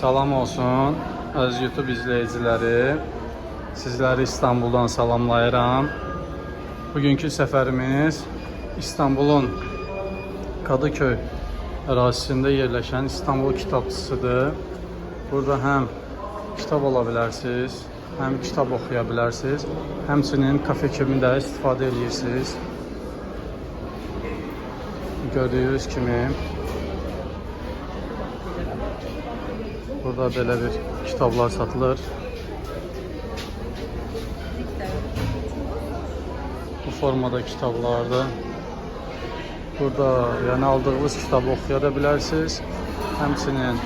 Salam olsun əziz YouTube izləyiciləri. Sizləri İstanbuldan salamlayıram. Bugünkü səfərimiz İstanbulun Kadıköy ərazisində yerləşən İstanbul kitabçısıdır. Burada həm kitab ala bilərsiniz, həm kitab oxuya bilərsiniz, həmçinin kafe kimi də istifadə edirsiniz. Gördüyünüz kimi Burada belə bir kitablar satılır. Bu formada kitablardır. Burada yəni aldığınız kitabı oxuya da bilərsiniz. Həmçinin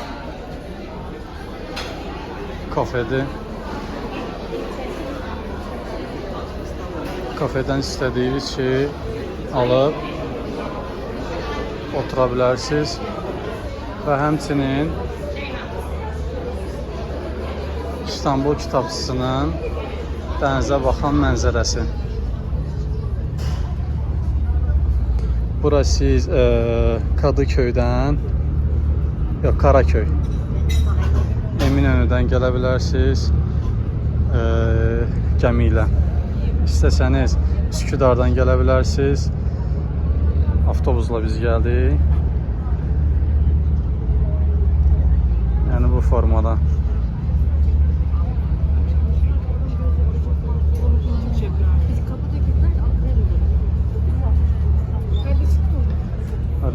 kafedir. Şeyi alıb otura bilərsiniz. Və İstanbul kitabçısının dənizə baxan mənzərəsi. Bura siz e, Kadıköydən yox Karaköy Eminönüdən gələ bilərsiniz e, gəmi ilə. İstəsəniz Üsküdardan gələ. Avtobusla biz gəldik. Yəni bu formada.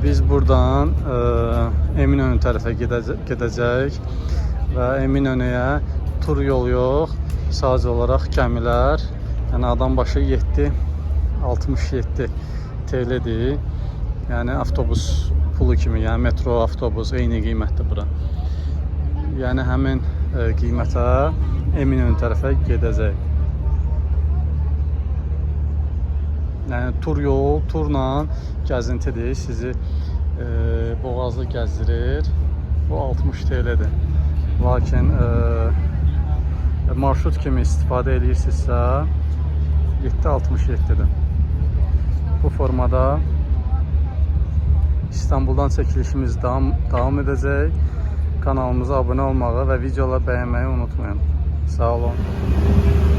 Biz buradan e, Eminönü tərəfə gedəcə gedəcəyik və Eminönüyə tur yol yox, sadəcə olaraq gəmilər, yəni adam başı 7 67 TL-dir. Yəni avtobus pulu kimi, yəni metro, avtobus eyni qiymətdir bura. Yəni həmin e, qiymətə Eminönü tərəfə gedəcəyik. Yəni tur yol, turla gəzintidir. Sizi e, boğazlı gəzdirir. Bu 60 TL-dir. Lakin e, marşrut kimi istifadə edirsinizsə 7.67-dir. Bu formada İstanbuldan çəkilişimiz davam, davam edəcək. Kanalımıza abunə olmağı və videoları bəyənməyi unutmayın. Sağ olun.